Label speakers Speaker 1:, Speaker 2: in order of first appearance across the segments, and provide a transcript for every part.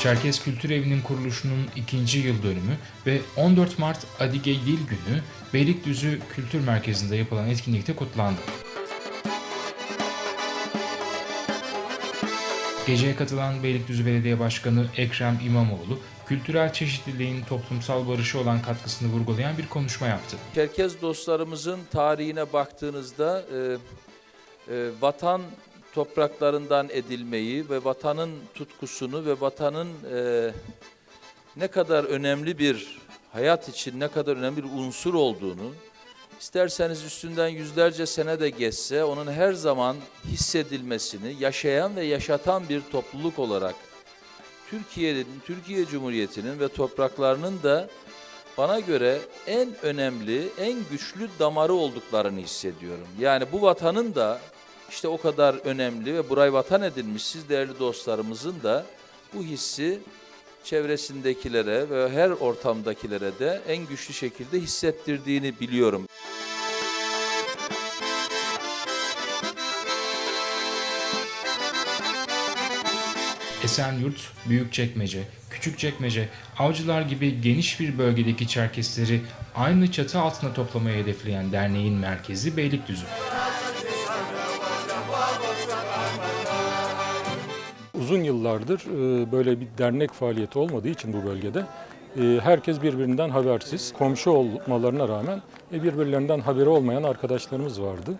Speaker 1: Çerkez Kültür Evi'nin kuruluşunun ikinci yıl dönümü ve 14 Mart Adigey Dil Günü Beylikdüzü Kültür Merkezi'nde yapılan etkinlikte kutlandı. Geceye katılan Beylikdüzü Belediye Başkanı Ekrem İmamoğlu, kültürel çeşitliliğin toplumsal barışı olan katkısını vurgulayan bir konuşma yaptı.
Speaker 2: Çerkez dostlarımızın tarihine baktığınızda e, e, vatan topraklarından edilmeyi ve vatanın tutkusunu ve vatanın e, ne kadar önemli bir hayat için ne kadar önemli bir unsur olduğunu isterseniz üstünden yüzlerce sene de geçse onun her zaman hissedilmesini yaşayan ve yaşatan bir topluluk olarak Türkiye'nin, Türkiye Cumhuriyeti'nin ve topraklarının da bana göre en önemli, en güçlü damarı olduklarını hissediyorum. Yani bu vatanın da işte o kadar önemli ve burayı vatan edilmiş siz değerli dostlarımızın da bu hissi çevresindekilere ve her ortamdakilere de en güçlü şekilde hissettirdiğini biliyorum.
Speaker 1: Esenyurt, Büyükçekmece, Küçükçekmece, Avcılar gibi geniş bir bölgedeki Çerkesleri aynı çatı altında toplamayı hedefleyen derneğin merkezi Beylikdüzü.
Speaker 3: Uzun yıllardır e, böyle bir dernek faaliyeti olmadığı için bu bölgede e, herkes birbirinden habersiz. Komşu olmalarına rağmen e, birbirlerinden haberi olmayan arkadaşlarımız vardı.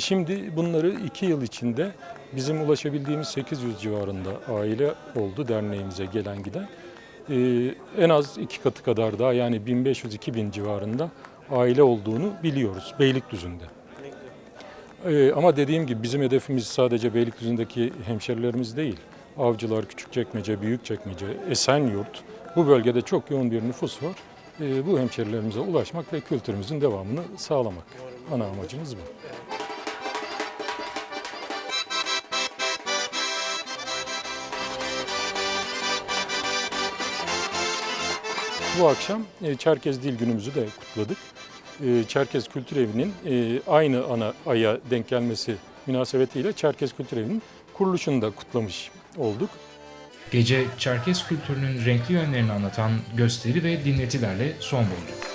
Speaker 3: Şimdi bunları iki yıl içinde bizim ulaşabildiğimiz 800 civarında aile oldu derneğimize gelen giden. En az iki katı kadar daha yani 1500-2000 civarında aile olduğunu biliyoruz Beylikdüzü'nde. Ee, ama dediğim gibi bizim hedefimiz sadece Beylikdüzü'ndeki hemşerilerimiz değil. Avcılar, Küçükçekmece, Büyükçekmece, Esenyurt bu bölgede çok yoğun bir nüfus var. Ee, bu hemşerilerimize ulaşmak ve kültürümüzün devamını sağlamak. Ana amacımız bu. Bu akşam e, Çerkez Dil Günümüzü de kutladık. E, Çerkez Kültür Evi'nin e, aynı ana aya denk gelmesi münasebetiyle Çerkez Kültür Evi'nin kuruluşunu da kutlamış olduk.
Speaker 1: Gece Çerkes kültürünün renkli yönlerini anlatan gösteri ve dinletilerle son buldu.